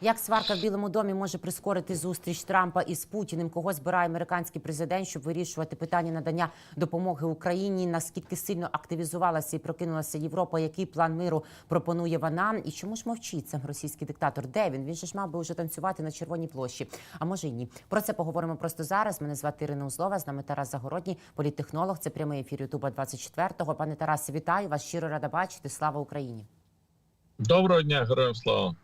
Як сварка в Білому домі може прискорити зустріч Трампа із Путіним? Кого збирає американський президент, щоб вирішувати питання надання допомоги Україні? Наскільки сильно активізувалася і прокинулася Європа? Який план миру пропонує вона? І чому ж мовчить сам російський диктатор? Де він? Він же ж мав би вже танцювати на червоній площі. А може й ні. Про це поговоримо просто зараз. Мене звати Ірина Узлова. З нами Тарас Загородній, політтехнолог. Це прямий ефір Ютуба 24-го. Пане Тарасе, вітаю вас. Щиро рада бачити. Слава Україні. Доброго дня, героям слава.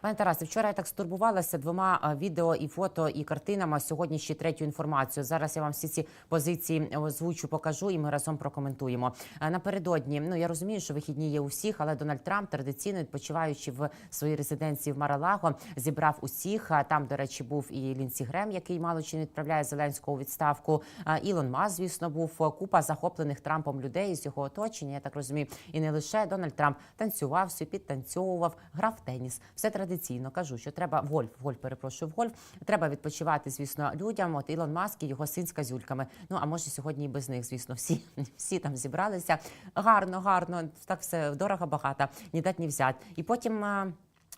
Пане Тарасе, вчора я так стурбувалася двома е, відео і фото і картинами. Сьогодні ще третю інформацію. Зараз я вам всі ці позиції озвучу, покажу, і ми разом прокоментуємо. Е, Напередодні, ну я розумію, що вихідні є у всіх, але Дональд Трамп традиційно відпочиваючи в своїй резиденції в Маралаго, зібрав усіх. Там, до речі, був і Лінсі Грем, який мало чи не відправляє Зеленського у відставку. Ілон Мас, звісно, був купа захоплених Трампом людей з його оточення. Я так розумію, і не лише Дональд Трамп танцював, підтанцьовував, грав в теніс. Все традиційно кажу, що треба вольф, вольф, перепрошую, в гольф. Треба відпочивати, звісно, людям. От Ілон Маск і його син з казюльками. Ну а може сьогодні і без них, звісно, всі, всі там зібралися. Гарно, гарно, так все дорого, багато, ні дать, ні взять. І потім.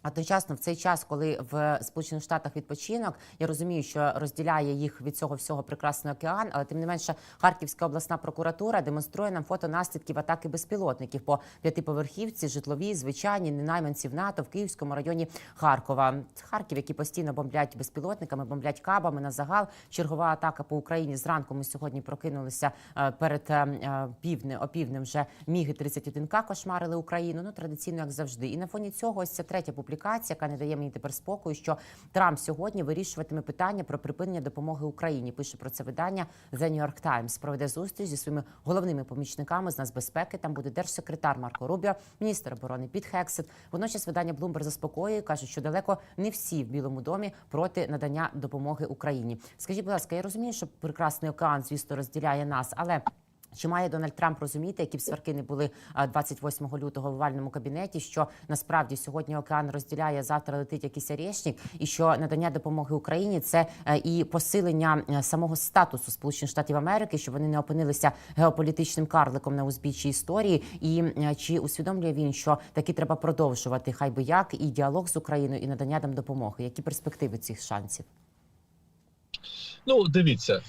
А, Одночасно в цей час, коли в Сполучених Штатах відпочинок, я розумію, що розділяє їх від цього всього прекрасний океан, але тим не менше Харківська обласна прокуратура демонструє нам фото наслідків атаки безпілотників по п'ятиповерхівці, житловій, звичайні, ненайманців НАТО в Київському районі Харкова. Харків, які постійно бомблять безпілотниками, бомблять кабами на загал. Чергова атака по Україні зранку. Ми сьогодні прокинулися е, перед е, е, півдне опівднем. Вже міги 31 к кошмарили Україну. Ну традиційно як завжди. І на фоні цього ось ця третя публікація, яка не дає мені тепер спокою, що Трамп сьогодні вирішуватиме питання про припинення допомоги Україні. Пише про це видання The New York Times. Проведе зустріч зі своїми головними помічниками з нацбезпеки. Там буде держсекретар Марко Рубіо, міністр оборони Піт Хексет. Водночас видання Bloomberg заспокоює, каже, що далеко не всі в Білому домі проти надання допомоги Україні. Скажіть, будь ласка, я розумію, що прекрасний океан, звісно, розділяє нас, але. Чи має Дональд Трамп розуміти, які б сварки не були а, 28 лютого в овальному кабінеті? Що насправді сьогодні океан розділяє завтра летить якийсь орешник, і що надання допомоги Україні це е, і посилення е, самого статусу Сполучених Штатів Америки, щоб вони не опинилися геополітичним карликом на узбіччі історії? І е, чи усвідомлює він, що таки треба продовжувати хай би як і діалог з Україною, і надання нам допомоги? Які перспективи цих шансів? Ну, дивіться,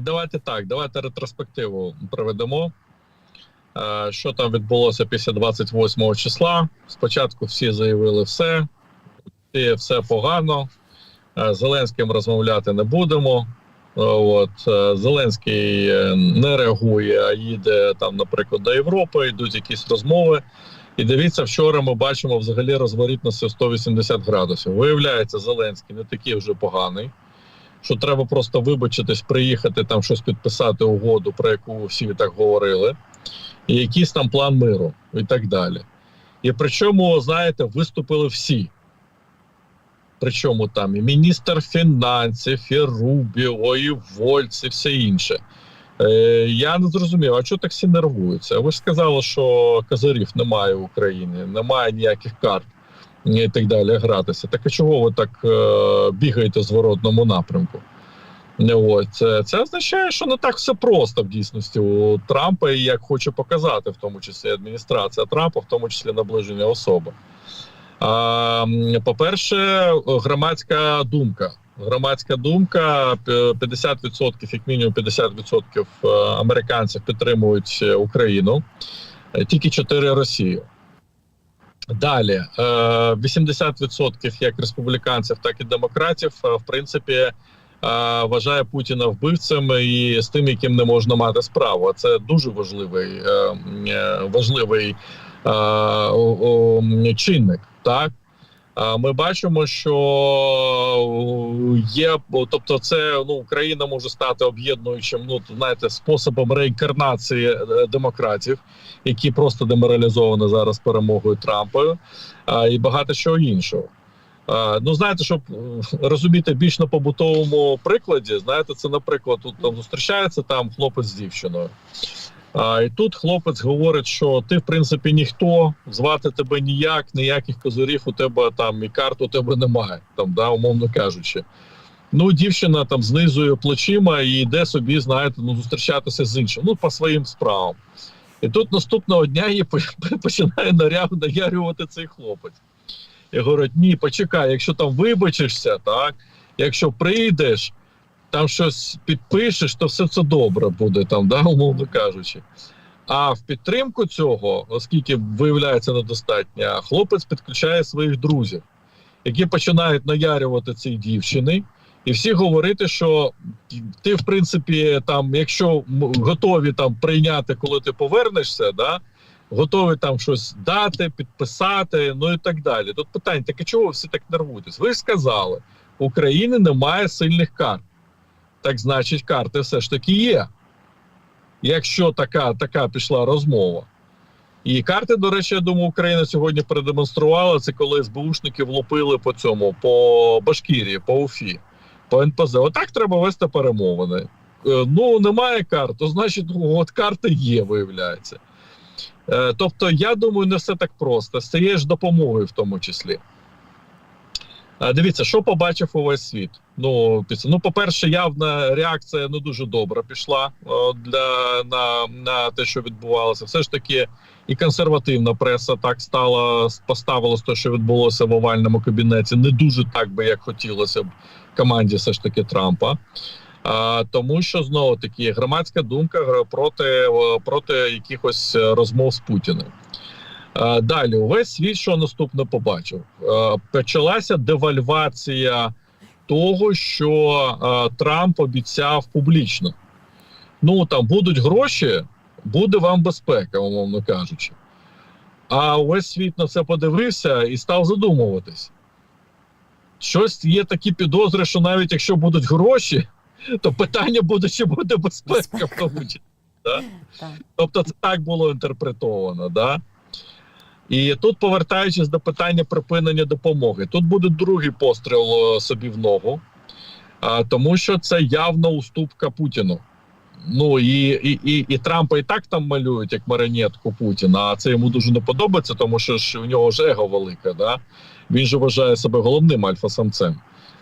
давайте так, давайте ретроспективу проведемо. Е, Що там відбулося після 28 числа? Спочатку всі заявили все, всі- все погано. Е, З Зеленським розмовляти не будемо. Е, От Зеленський не реагує, а їде там, наприклад, до Європи, йдуть якісь розмови. І дивіться, вчора ми бачимо взагалі розворітності в 180 градусів. Виявляється, Зеленський не такий вже поганий що треба просто вибачитись, приїхати там щось підписати угоду, про яку всі так говорили, і якийсь там план миру і так далі. І причому, знаєте, виступили всі. Причому там і міністр фінансів, і Рубіо, і Вольц, і все інше. Е, я не зрозумів, а чого так всі нервуються? Ви ж сказали, що козирів немає в Україні, немає ніяких карт і так далі гратися. Так а чого ви так е, бігаєте в зворотному напрямку? От. Це, це означає, що не так все просто в дійсності у Трампа, і як хоче показати, в тому числі адміністрація Трампа, в тому числі наближення особи. По-перше, громадська думка. Громадська думка: 50%, як мінімум 50% е, американців підтримують Україну, е, тільки 4 Росію. Далі е, 80% як республіканців, так і демократів, е, в принципі, е, вважає Путіна вбивцем і з тим, яким не можна мати справу. Це дуже важливий е, е, важливий е, чинник. Так ми бачимо, що є, тобто, це ну Україна може стати об'єднуючим, ну знаєте, способом реінкарнації е, демократів, які просто деморалізовані зараз перемогою Трампою, і багато чого іншого. Ну, знаєте, щоб е, розуміти більш на побутовому прикладі, знаєте, це, наприклад, тут там зустрічається там хлопець з дівчиною. А, і тут хлопець говорить, що ти, в принципі, ніхто, звати тебе ніяк, ніяких козирів у тебе там і карт у тебе немає, там, да, умовно кажучи. Ну, дівчина там знизує плечима і йде собі, знаєте, ну, зустрічатися з іншим, ну, по своїм справам. І тут наступного дня її починає наярювати цей хлопець. і говорять: ні, почекай, якщо там вибачишся, так, якщо прийдеш, там щось підпишеш, то все це добре буде, там, да, умовно кажучи. А в підтримку цього, оскільки виявляється недостатньо, хлопець підключає своїх друзів, які починають наярювати цій дівчини, і всі говорити, що ти, в принципі, там, якщо готові там прийняти, коли ти повернешся, да, готові там щось дати, підписати, ну і так далі. Тут питання: так а чого ви всі так нервуєтесь? Ви ж сказали, у України немає сильних карт. Так значить, карти все ж таки є. Якщо така, така пішла розмова. І карти, до речі, я думаю, Україна сьогодні продемонструвала це, коли СБУшники влупили по цьому, по Башкірії, по УФІ, по НПЗ. Отак треба вести перемовини. Е, Ну, немає карт, то значить, от карти є, виявляється. Е, Тобто, я думаю, не все так просто. З ж допомогою, в тому числі. Дивіться, що побачив увесь світ. Ну, ну, по-перше, явна реакція не дуже добра пішла для на, на те, що відбувалося. Все ж таки, і консервативна преса так стала поставила з те, що відбулося в овальному кабінеті, не дуже так би, як хотілося б команді, все ж таки Трампа. А, тому що знову таки громадська думка проти, проти якихось е, розмов з Путіним. Е, Далі, увесь світ, що наступне побачив, Е, почалася девальвація того, що е, Трамп обіцяв публічно. Ну там будуть гроші, буде вам безпека, умовно кажучи. А увесь світ на це подивився і став задумуватись. Щось є такі підозри, що навіть якщо будуть гроші, то питання буде, чи буде безпека в тому числі. Да? Тобто це так було інтерпретовано, да? І тут, повертаючись до питання припинення допомоги, тут буде другий постріл е, собі в ногу, тому що це явна уступка Путіну. Ну і, і, і, і Трампа і так там малюють як маринетку Путіна, а це йому дуже не подобається, тому що ж у нього ж его велике. Да? Він же вважає себе головним альфа-самцем.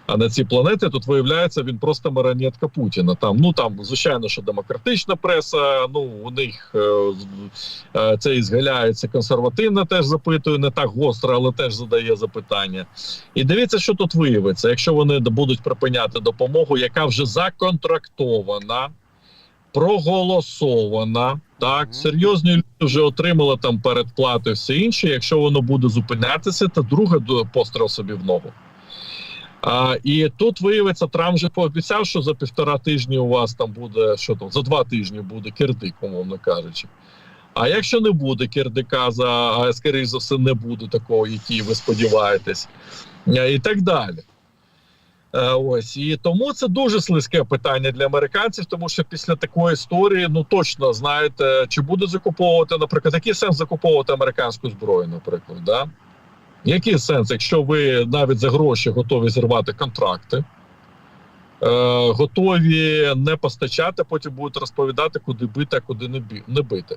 А на цій планеті тут виявляється він просто маріонетка Путіна. Там ну там звичайно, що демократична преса. Ну у них е, е, це і згаляється консервативна, теж запитує не так гостро, але теж задає запитання. І дивіться, що тут виявиться, якщо вони будуть припиняти допомогу, яка вже законтрактована, проголосована. Так, серйозні люди вже отримали там передплати, все інше. Якщо воно буде зупинятися, то друге постріл собі в ногу. А, і тут виявиться, Трамп вже пообіцяв, що за півтора тижні у вас там буде що там, за два тижні буде кирдик, умовно кажучи. А якщо не буде кирдика, за а скоріш за все, не буде такого, який ви сподіваєтесь, і так далі. Е, Ось і тому це дуже слизьке питання для американців, тому що після такої історії, ну точно знаєте, чи будуть закуповувати, наприклад, який сенс закуповувати американську зброю, наприклад, да? Який сенс, якщо ви навіть за гроші готові зірвати контракти, е, готові не постачати, потім будуть розповідати, куди бити, а куди не, бі- не бити.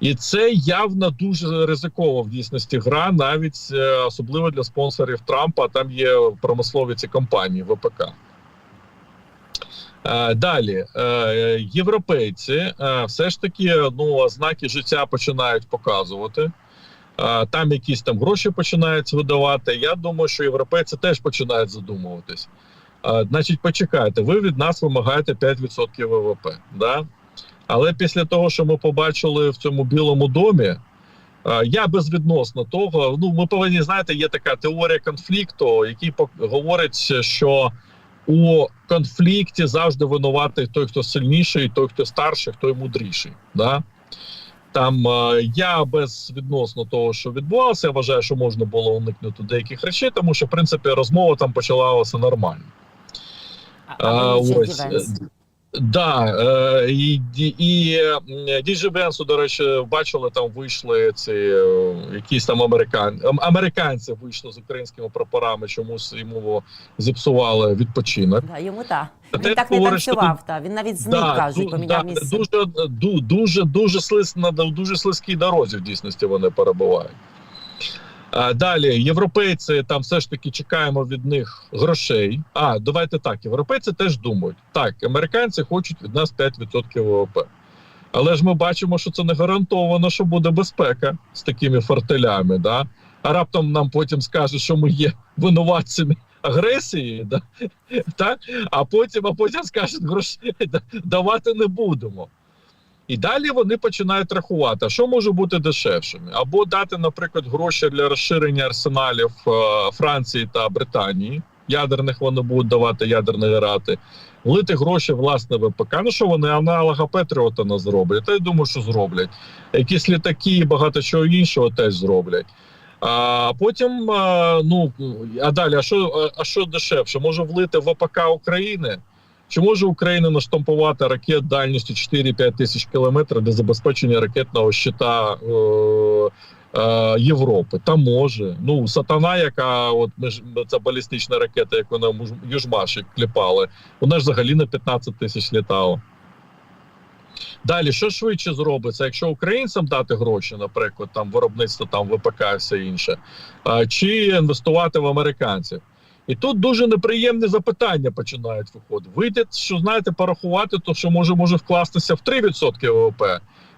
І це явно дуже ризикова в дійсності гра, навіть е, особливо для спонсорів Трампа. Там є промислові ці компанії ВПК. Е, Далі е, європейці е, все ж таки ну, ознаки життя починають показувати. Там якісь там гроші починають видавати. Я думаю, що європейці теж починають задумуватись. Значить, почекайте, ви від нас вимагаєте 5% ВВП. Да? Але після того, що ми побачили в цьому білому домі, я безвідносно того. Ну, ми повинні знаєте, є така теорія конфлікту, який говорить, що у конфлікті завжди винуватий той, хто сильніший, той, хто старший, хто мудріший. Да? Там я без відносно того, що відбувалося, я вважаю, що можна було уникнути деяких речей, тому що в принципі розмова там почалася нормально. А, а А, ось, е, Да, е, і, і, і Діджі Бенсу, до речі, бачили, там вийшли ці е, якісь там американ... американці вийшли з українськими прапорами, чомусь йому зіпсували відпочинок. Да, йому. Та Він те так не говорить, що танцював, та. він навіть зник, Да, кажуть, поміняв да, місце. Дуже, ду- дуже, дуже, слиз, на дуже слизькій дорозі в дійсності вони перебувають. Далі, європейці там все ж таки чекаємо від них грошей. А, давайте так. Європейці теж думають. Так, американці хочуть від нас 5% ВВП. Але ж ми бачимо, що це не гарантовано, що буде безпека з такими фортелями. Да? а раптом нам потім скажуть, що ми є винуватцями агресії, да? так? а потім, а потім скажуть, грошей давати не будемо. І далі вони починають рахувати, що може бути дешевшими, або дати, наприклад, гроші для розширення арсеналів е, Франції та Британії. Ядерних вони будуть давати ядерні грати, влити гроші власне ВПК. Ну що вони аналога Петріота не зроблять? Та я думаю, що зроблять. Якісь літаки і багато чого іншого теж зроблять. А потім, а, ну а далі, а що, а що дешевше? Може влити ВПК України? Чи може Україна наштампувати ракет дальністю 4-5 тисяч кілометрів для забезпечення ракетного щита е, е, Європи? Та може. Ну, сатана, яка от ми ж ця балістична ракета, яку на Южмаші кліпали, вона ж взагалі на 15 тисяч літала. Далі, що швидше зробиться, якщо українцям дати гроші, наприклад, там виробництво там ВПК і все інше, чи інвестувати в американців? І тут дуже неприємні запитання починають виходити. Вийде, що знаєте, порахувати, то що може може вкластися в 3% ВВП,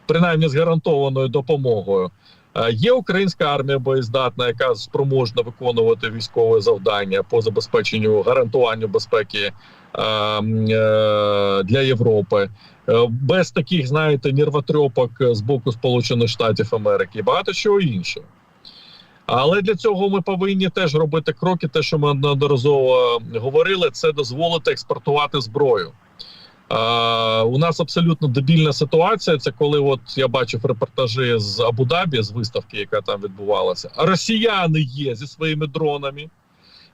принаймні з гарантованою допомогою. Е, Є українська армія боєздатна, яка спроможна виконувати військове завдання по забезпеченню гарантуванню безпеки е, е, для Європи. Без таких, знаєте, нервотрьопок з боку Сполучених Штатів Америки і багато чого іншого. Але для цього ми повинні теж робити кроки. Те, що ми неодноразово говорили, це дозволити експортувати зброю. А, у нас абсолютно дебільна ситуація. Це коли от я бачив репортажі з Абу-Дабі, з виставки, яка там відбувалася. Росіяни є зі своїми дронами,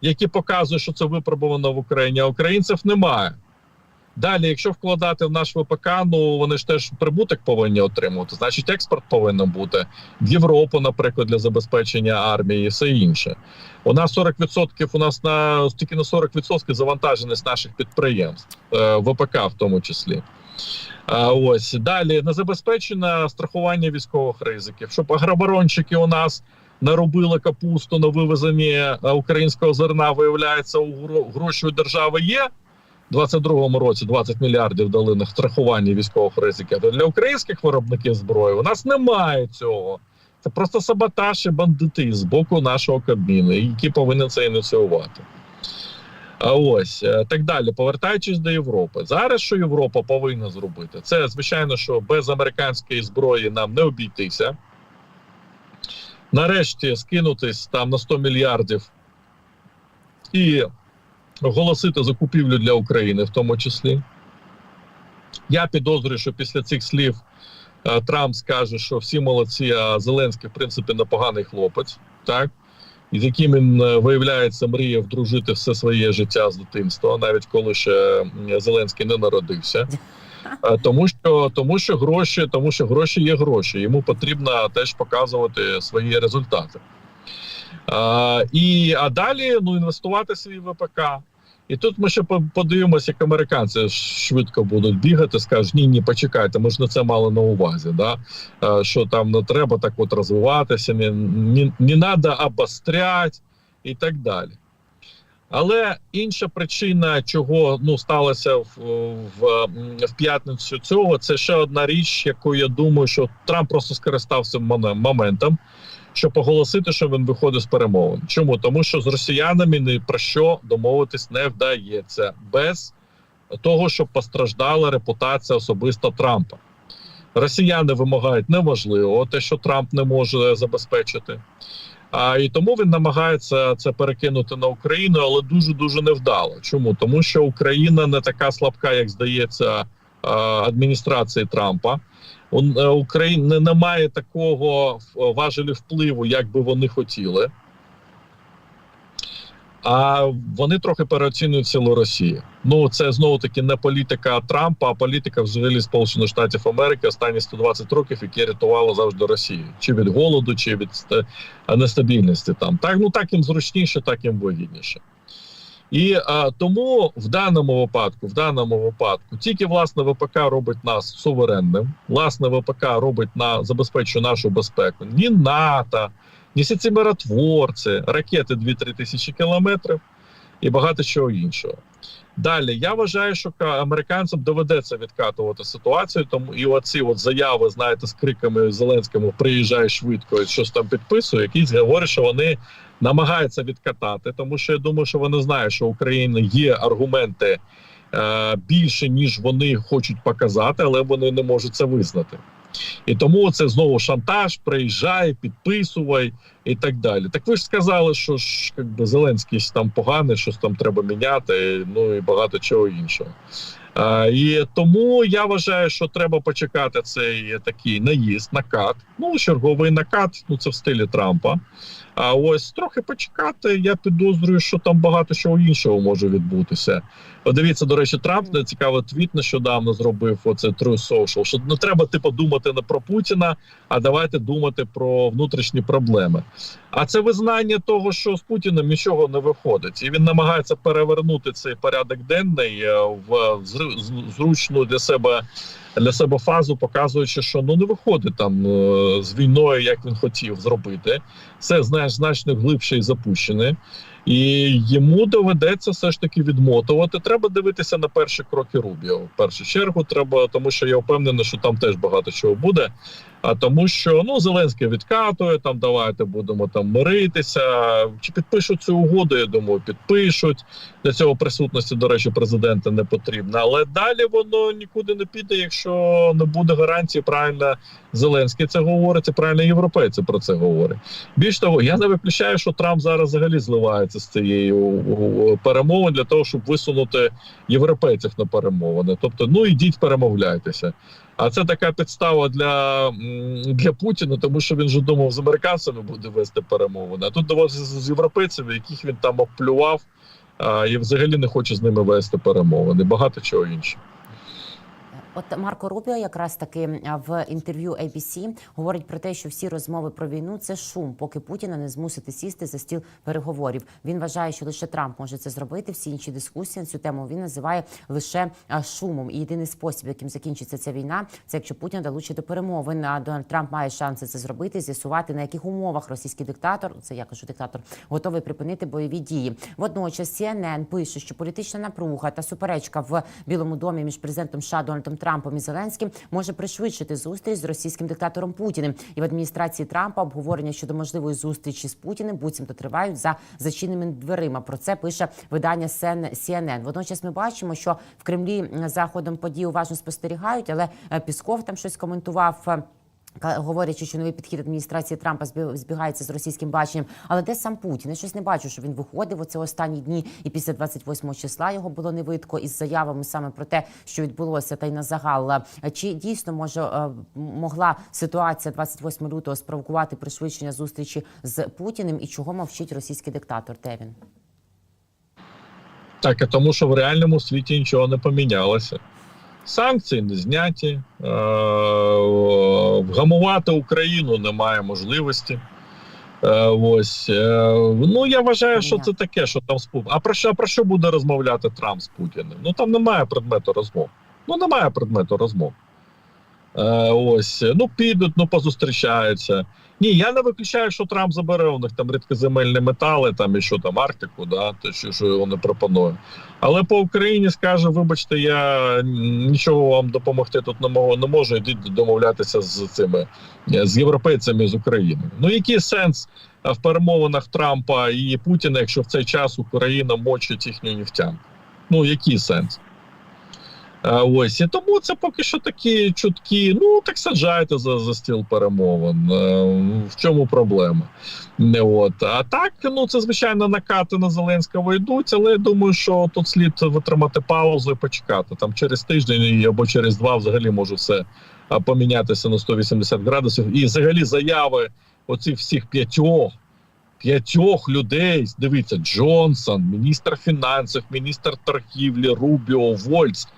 які показують, що це випробовано в Україні, а українців немає. Далі, якщо вкладати в наш ВПК, ну вони ж теж прибуток повинні отримувати. Значить, експорт повинен бути в Європу, наприклад, для забезпечення армії і все інше. У нас 40% у нас на тільки на 40% завантаженість наших підприємств, е, ВПК в тому числі. А ось далі не забезпечено страхування військових ризиків, щоб агроборонщики у нас наробили капусту на вивезенні е, українського зерна. Виявляється, у гро- гроші держави є. У 22-му році 20 мільярдів дали на страхування військових ризиків. А для українських виробників зброї у нас немає цього. Це просто саботаж і бандити з боку нашого Кабміну, які повинні це ініціювати. А ось е, так далі, повертаючись до Європи, зараз що Європа повинна зробити? Це звичайно, що без американської зброї нам не обійтися. Нарешті скинутись там на 100 мільярдів і оголосити закупівлю для України, в тому числі. Я підозрюю, що після цих слів е, Трамп скаже, що всі молодці, а Зеленський, в принципі, непоганий хлопець, так? І з яким він е, виявляється, мріяв дружити все своє життя з дитинства, навіть коли ще Зеленський не народився. Е, Тому що, тому що гроші, тому що гроші є гроші. Йому потрібно теж показувати свої результати. А, і, а далі ну, інвестувати свій ВПК. І тут ми ще подивимося, як американці швидко будуть бігати, скажуть, ні, ні, почекайте, ми ж на це мали на увазі. Да? Е, Що там не треба так от розвиватися, не, не, не треба обостряти і так далі. Але інша причина, чого ну сталося в, в, в п'ятницю цього, це ще одна річ, яку я думаю, що Трамп просто скористався моментом, щоб оголосити, що він виходить з перемовин. Чому? Тому що з росіянами ні про що домовитись не вдається без того, щоб постраждала репутація особисто Трампа. Росіяни вимагають неможливо, те, що Трамп не може забезпечити. А і тому він намагається це перекинути на Україну, але дуже дуже невдало. Чому? Тому що Україна не така слабка, як здається, адміністрації Трампа. Е, Україна не має такого важелі впливу, як би вони хотіли. А вони трохи переоцінюють силу Росії. Ну це знову таки не політика Трампа, а політика взагалі Сполучених Штатів Америки останні 120 років, які рятували завжди Росію, чи від голоду, чи від нестабільності. Там так ну так їм зручніше, так їм вигідніше. І а, тому в даному випадку, в даному випадку, тільки власне ВПК робить нас суверенним. Власне ВПК робить на забезпечує нашу безпеку. Ні НАТО, ні ці миротворці, ракети 2-3 тисячі кілометрів. і багато чого іншого. Далі я вважаю, що ка- американцям доведеться відкатувати ситуацію. Тому і оці от заяви, знаєте, з криками Зеленському приїжджай швидко, і щось там підписує. Якісь говорять, що вони намагаються відкатати, тому що я думаю, що вони знають, що у України є аргументи е, більше ніж вони хочуть показати, але вони не можуть це визнати. І тому це знову шантаж, приїжджай, підписувай і так далі. Так ви ж сказали, що ж якби Зеленський там поганий, щось там треба міняти, ну і багато чого іншого. А, і тому я вважаю, що треба почекати цей такий наїзд, накат. Ну, черговий накат, ну це в стилі Трампа. А ось трохи почекати. Я підозрюю, що там багато чого іншого може відбутися. Подивіться, до речі, Трамп не цікавий твіт нещодавно зробив. Оце True Social, що не треба типу думати не про Путіна, а давайте думати про внутрішні проблеми. А це визнання того, що з Путіним нічого не виходить, і він намагається перевернути цей порядок денний е, в зручну для себе для себе фазу, показуючи, що ну не виходить там е, з війною, як він хотів зробити. Це знаєш значно глибше і запущене. І йому доведеться все ж таки відмотувати. Треба дивитися на перші кроки Рубіо. В першу чергу треба, тому що я впевнений, що там теж багато чого буде. А тому, що ну Зеленський відкатує там, давайте будемо там миритися. Чи підпишуть цю угоду? Я думаю, підпишуть. Для цього присутності, до речі, президента не потрібно. Але далі воно нікуди не піде, якщо не буде гарантії. Правильно Зеленський це говорить, і правильно європейці про це говорять. Більш того, я не виключаю, що Трамп зараз взагалі зливається з цієї перемови для того, щоб висунути європейців на перемовини. Тобто, ну ідіть, перемовляйтеся. А це така підстава для, для Путіна, тому що він же думав з американцями буде вести перемовини. А тут доводиться з європейцями, яких він там оплював, і взагалі не хоче з ними вести перемовини. Багато чого іншого. От Марко Рубіо якраз таки в інтерв'ю ABC говорить про те, що всі розмови про війну це шум, поки Путіна не змусити сісти за стіл переговорів. Він вважає, що лише Трамп може це зробити. Всі інші дискусії на цю тему він називає лише шумом. І єдиний спосіб, яким закінчиться ця війна, це якщо Путін долучить до перемовин. А Дональд Трамп має шанси це зробити, з'ясувати на яких умовах російський диктатор, це я кажу диктатор, готовий припинити бойові дії. Водночас CNN пише, що політична напруга та суперечка в Білому домі між президентом США Дональдом Трампом і Зеленським може пришвидшити зустріч з російським диктатором Путіним. І в адміністрації Трампа обговорення щодо можливої зустрічі з Путіним буцімто тривають за зачиненими дверима. Про це пише видання CNN. Водночас ми бачимо, що в Кремлі за ходом подій уважно спостерігають, але е, Пісков там щось коментував. Говорячи, що новий підхід адміністрації Трампа збі- збігається з російським баченням, але де сам Путін? Я щось не бачу, що він виходив оце останні дні, і після 28 числа його було не видко із заявами саме про те, що відбулося, та й на загал. Чи дійсно може е, могла ситуація 28 лютого спровокувати пришвидшення зустрічі з Путіним? І чого мовчить російський диктатор? Де він? Так, тому що в реальному світі нічого не помінялося. Санкції не зняті, е- вгамувати Україну немає можливості. Е, ось е, ну я вважаю, що це таке, що там з Путіним. А про що а про що буде розмовляти Трамп з Путіним? Ну там немає предмету розмов. Ну немає предмету розмов. Е, ось ну підуть, ну позустрічаються. Ні, я не виключаю, що Трамп забере у них там рідкоземельні метали, там і що там Арктику, да, те, що, що вони пропонують. Але по Україні скаже: вибачте, я нічого вам допомогти тут не можу, не можу. Йдіть домовлятися з цими з європейцями з України. Ну який сенс в перемовинах Трампа і Путіна, якщо в цей час Україна мочить їхню нефтянку? Ну який сенс? Ось і тому це поки що такі чутки. Ну так саджайте за, за стіл перемовин. Е, В чому проблема? Не от а так, ну це звичайно накати на Зеленського йдуть, але я думаю, що тут слід витримати паузу і почекати. Там через тиждень або через два взагалі може все помінятися на 180 градусів. І взагалі заяви оцих всіх п'ятьох. П'ятьох людей, дивіться, Джонсон, міністр фінансів, міністр торгівлі, Рубіо, Вольц.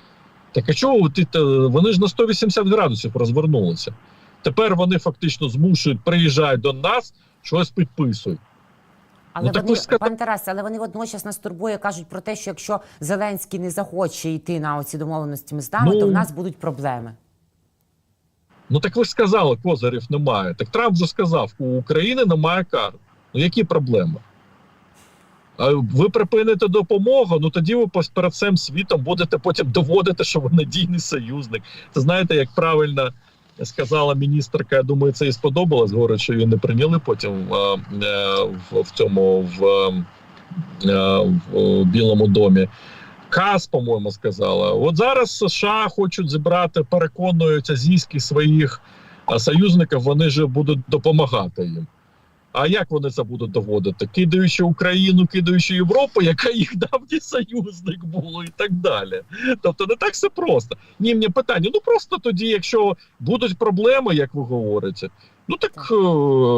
Так а чого ти та- вони ж на 180 градусів розвернулися? Тепер вони фактично змушують приїжджають до нас, щось підписують. Але Ну, вони, сказали- пане Тарасе, але вони водночас нас турбує, кажуть про те, що якщо Зеленський не захоче йти на оці домовленості з нами, Ну, то в нас будуть проблеми. Ну так ви ж сказали, козирів немає. Так Трамп вже сказав, у України немає карт. Ну які проблеми? А ви припините допомогу, ну тоді ви перед цим світом будете потім доводити, що ви надійний союзник. Це знаєте, як правильно сказала міністерка, я думаю, це і сподобалось. Говорить, що її не прийняли потім е, е, в, в цьому в, е, в Білому домі. Каз, по-моєму, сказала. От зараз США хочуть зібрати, переконують азійських своїх союзників, вони ж будуть допомагати їм. А як вони це будуть доводити? Кидаючи Україну, кидаючи Європу, яка їх давній союзник було, і так далі. Тобто не так все просто. Ні, мені питання. Ну просто тоді, якщо будуть проблеми, як ви говорите, ну так Так. е,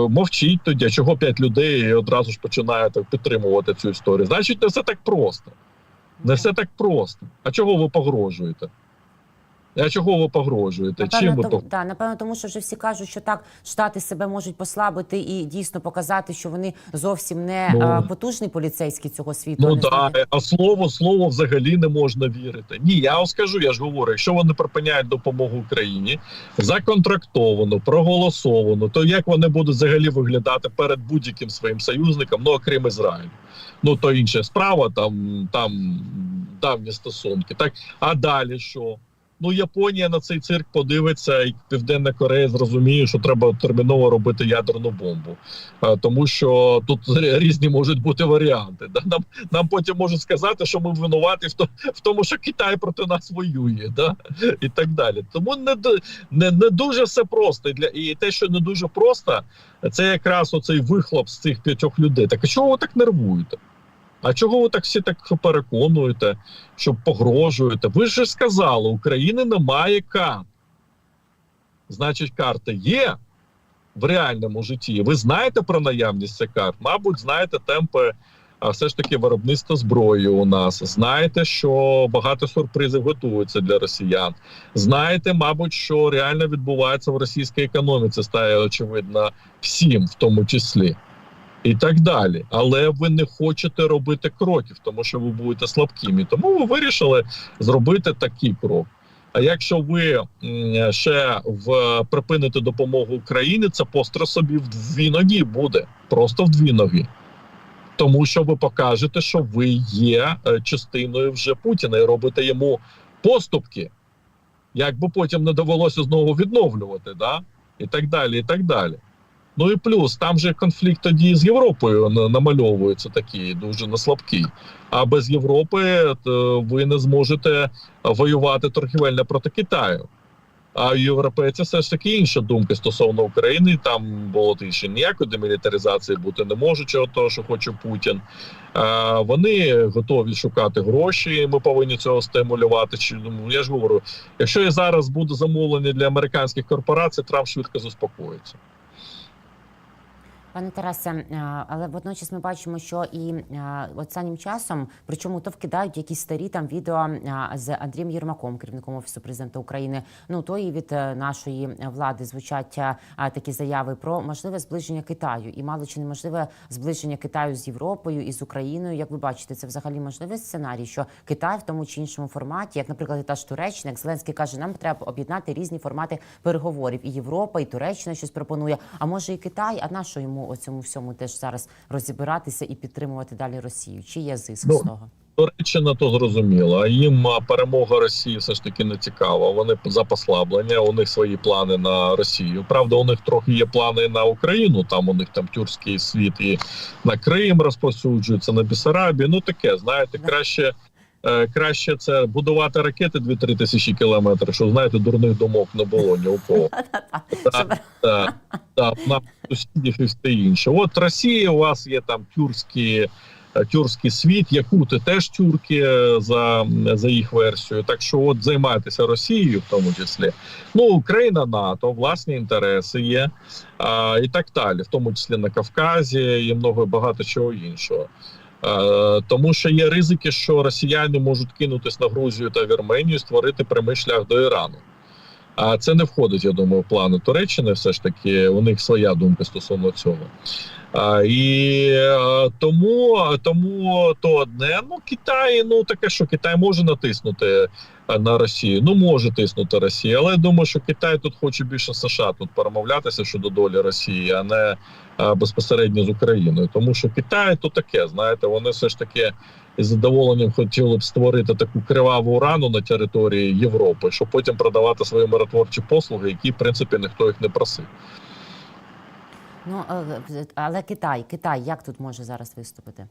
мовчіть тоді. А Чого п'ять людей одразу ж починають підтримувати цю історію? Значить, не все так просто. Не все так просто. А чого ви погрожуєте? А чого ви погрожуєте? Чим ви тому, да, напевно, тому що вже всі кажуть, що так штати себе можуть послабити і дійсно показати, що вони зовсім не Ну. е, потужний поліцейський цього світу. Ну а так, знаєте, а слово слово взагалі не можна вірити. Ні, я вам скажу, я ж говорю, якщо вони припиняють допомогу Україні, законтрактовано, проголосовано, то як вони будуть взагалі виглядати перед будь-яким своїм союзником, ну окрім Ізраїлю? Ну то інша справа, там там давні стосунки. Так, а далі що? Ну, Японія на цей цирк подивиться, і Південна Корея зрозуміє, що треба терміново робити ядерну бомбу. Тому що тут різні можуть бути варіанти. Да? Нам нам потім можуть сказати, що ми винуваті в, то, в тому, що Китай проти нас воює, да? і так далі. Тому не, не, не дуже все просто. І Для і те, що не дуже просто, це якраз оцей вихлоп з цих п'ятьох людей. Так а чого ви так нервуєте? А чого ви так всі так переконуєте, що погрожуєте? Ви ж сказали, України немає карт. Значить, карти є в реальному житті. Ви знаєте про наявність цих карт? Мабуть, знаєте темпи а, все ж таки виробництва зброї у нас. Знаєте, що багато сюрпризів готуються для росіян. Знаєте, мабуть, що реально відбувається в російській економіці, стає очевидно всім, в тому числі. І так далі, але ви не хочете робити кроків, тому що ви будете слабкими. Тому ви вирішили зробити такий крок. А якщо ви ще в припините допомогу Україні, це постро собі в дві ноги буде. Просто в дві ноги. Тому що ви покажете, що ви є е, частиною вже Путіна і робите йому поступки, як би потім не довелося знову відновлювати, да? і так далі. і так далі. Ну і плюс там же конфлікт тоді з Європою на- намальовується такий дуже наслабкий. А без Європи то ви не зможете воювати торгівельно проти Китаю. А у європейців все ж таки інша думка стосовно України. Там було ще ніякої демілітаризації бути не може, чого того, що хоче Путін. А, вони готові шукати гроші. Ми повинні цього стимулювати. Чи ну, я ж говорю, якщо я зараз буду замовлення для американських корпорацій, Трамп швидко заспокоїться. Пане Тарасе, е, але водночас ми бачимо, що і е, останнім часом, причому то вкидають якісь старі там відео е, з Андрієм Єрмаком, керівником офісу президента України. Ну то і від нашої влади звучать такі заяви про можливе зближення Китаю, і мало чи неможливе зближення Китаю з Європою і з Україною. Як ви бачите, це взагалі можливий сценарій, що Китай в тому чи іншому форматі, як, наприклад, та ж Туреччина, як Зеленський каже, нам треба об'єднати різні формати переговорів. І Європа, і Туреччина щось пропонує. А може і Китай, а на цьому всьому теж зараз розібиратися і підтримувати далі Росію? Чи є зиск Ну, з того? Туреччина то зрозуміло. А їм перемога Росії все ж таки не цікава. Вони за послаблення. У них свої плани на Росію. Правда, у них трохи є плани на Україну. Там у них там тюркський світ і на Крим розповсюджується на Бісарабію. Ну таке, знаєте, краще. Е, Краще це будувати ракети 2-3 тисячі кілометрів, щоб знаєте, дурних думок не було ні у кого. На сусідів і все інше. От Росія, у вас є там тюркські, е, тюркський світ, якути теж тюрки е, за, за їх версією. Так що от займайтеся Росією, в тому числі. Ну, Україна, НАТО, власні інтереси є а, і так далі, в тому числі на Кавказі і много багато чого іншого. Е, тому що є ризики, що росіяни можуть кинутись на Грузію та Вірменію, створити прямий шлях до Ірану. А це не входить, я думаю, в плани Туреччини. Все ж таки, у них своя думка стосовно цього. І тому, тому то одне. Ну Китай, ну таке, що Китай може натиснути е, на Росію. Ну може тиснути Росію, але я думаю, що Китай тут хоче більше США тут перемовлятися щодо долі Росії, а не безпосередньо з Україною. Тому що Китай то таке, знаєте, вони все ж таки із задоволенням хотіли б створити таку криваву рану на території Європи, щоб потім продавати свої миротворчі послуги, які в принципі ніхто їх не просив. Ну е, але Китай, Китай, як тут може зараз виступити?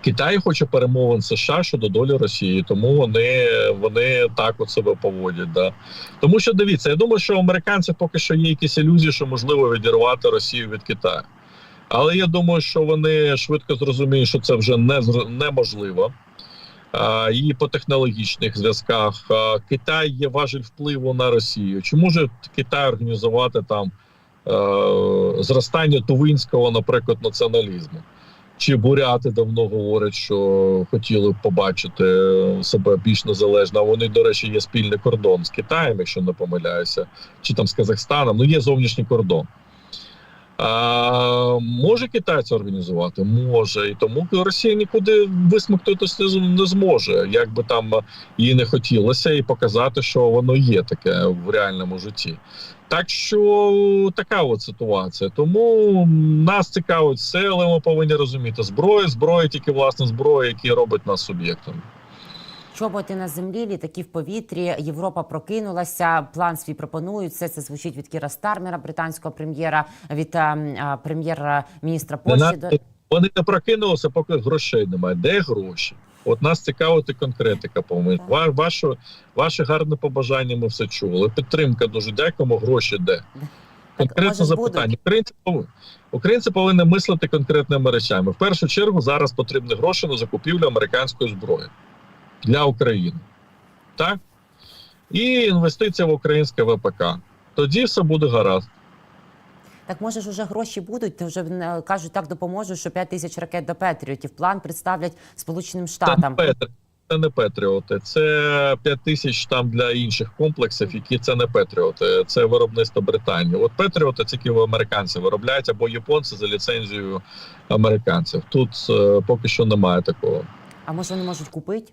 Китай хоче перемовин США щодо долі Росії, тому вони, вони так от себе поводять. Да. Тому що дивіться, я думаю, що у американців поки що є якісь ілюзії, що можливо відірвати Росію від Китаю. Але я думаю, що вони швидко зрозуміють, що це вже не неможливо. А, і по технологічних зв'язках а, Китай є важель впливу на Росію. Чи може Китай організувати там зростання тувинського, наприклад, націоналізму? Чи буряти давно говорять, що хотіли б побачити себе більш незалежно. А вони, до речі, є спільний кордон з Китаєм, якщо не помиляюся, чи там з Казахстаном. Ну є зовнішній кордон. А, може Китай це організувати? Може, і тому Росія нікуди висмоктуватися не зможе, як би там їй не хотілося, і показати, що воно є таке в реальному житті. Так що така от ситуація. Тому нас цікавить все, але ми повинні розуміти зброя, зброя тільки власне зброя, які робить нас суб'єктами. Чоботи на землі, літаки в повітрі. Європа прокинулася. План свій пропонують. Все це звучить від Кіра Стармера, британського прем'єра, від а, а, прем'єр-міністра Польщі. надо- Вони не прокинулися, поки грошей немає. Де гроші? От нас цікавить конкретика. Повинна. Ваше, ваше гарне побажання ми все чули. Підтримка дуже дякуємо. Гроші де? Конкретне запитання. Українці повинні, українці повинні мислити конкретними речами. В першу чергу зараз потрібні гроші на закупівлю американської зброї для України. Так? І інвестиція в українське ВПК. Тоді все буде гаразд. Так може ж уже гроші будуть? Ти вже е, кажуть, так допоможу, що 5 тисяч ракет до Петріотів. План представлять Сполученим Це не, Штатам. Це не Петріоти, це 5 тисяч там для інших комплексів, які це не Петріоти, це виробництво Британії. От Петріоти тільки в американці виробляють або японці за ліцензією американців. Тут е, поки що немає такого. А може вони можуть купити?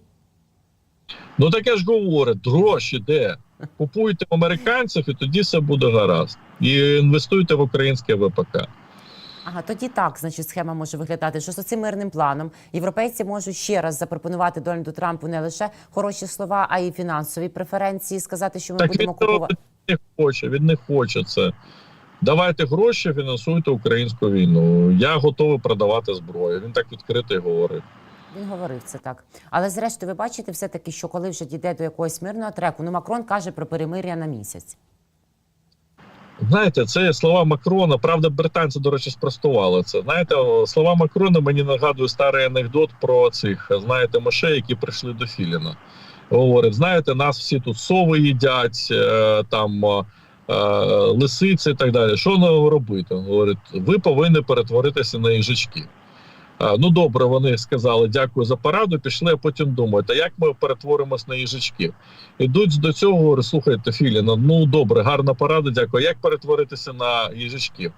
Ну таке ж говорить, гроші де? Купуйте в американців, і тоді все буде гаразд. І інвестуйте в українське ВПК. Ага, тоді так, значить, схема може виглядати, що з цим мирним планом європейці можуть ще раз запропонувати Дональду Трампу не лише хороші слова, а й фінансові преференції. Сказати, що ми Так будемо купувати. не хоче, він не хоче це. Давайте гроші, фінансуйте українську війну. Я готовий продавати зброю. Він так відкрито і говорив. Він говорив це так. Але зрештою, ви бачите, все таки, що коли вже дійде до якогось мирного треку, ну Макрон каже про перемир'я на місяць. Знаєте, це слова Макрона. Правда, британці, до речі, спростували це. Знаєте, слова Макрона мені нагадує старий анекдот про цих, знаєте, мишей, які прийшли до Філіна. Говорить, знаєте, нас всі тут сови їдять, е, там е, лисиці і так далі. Що нам робити? Говорить, ви повинні перетворитися на їжачки. Ну добре, вони сказали дякую за пораду. Пішли, а потім думають, а як ми перетворимось на їжачків? Ідуть до цього, говорять, слухайте, Філіна, ну добре, гарна порада, дякую. Як перетворитися на їжачків?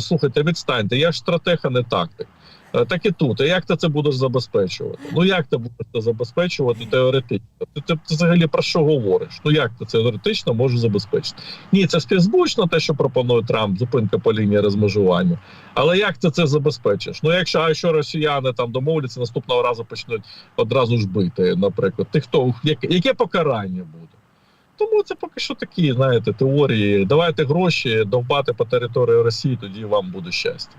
Слухайте, відстаньте, я ж стратег, а не тактик. Е, Так і тут. А як ти це будеш забезпечувати? Ну як ти будеш це забезпечувати теоретично? Ти, ти, взагалі про що говориш? Ну як ти це теоретично можеш забезпечити? Ні, це співзвучно те, що пропонує Трамп, зупинка по лінії розмежування. Але як ти це забезпечиш? Ну якщо а якщо росіяни там домовляться, наступного разу почнуть одразу ж бити, наприклад, ти хто яке покарання буде? Тому це поки що такі, знаєте, теорії. Давайте гроші довбати по території Росії, тоді вам буде щастя.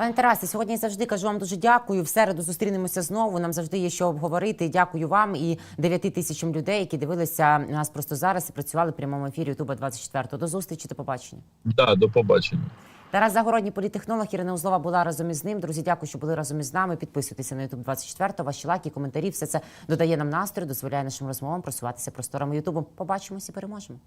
Пане Тарасе, сьогодні завжди кажу вам дуже дякую. В середу зустрінемося знову. Нам завжди є що обговорити. Дякую вам і 9 тисячам людей, які дивилися нас просто зараз і працювали в прямому ефірі Ютуба 24. До зустрічі, до побачення. Да, до побачення. Тарас Загородній політтехнолог Ірина Узлова була разом із ним. Друзі, дякую, що були разом із нами. Підписуйтеся на Ютуб 24. Ваші лайки, коментарі. Все це додає нам настрою, дозволяє нашим розмовам просуватися просторами Ютубу. Побачимось і переможемо.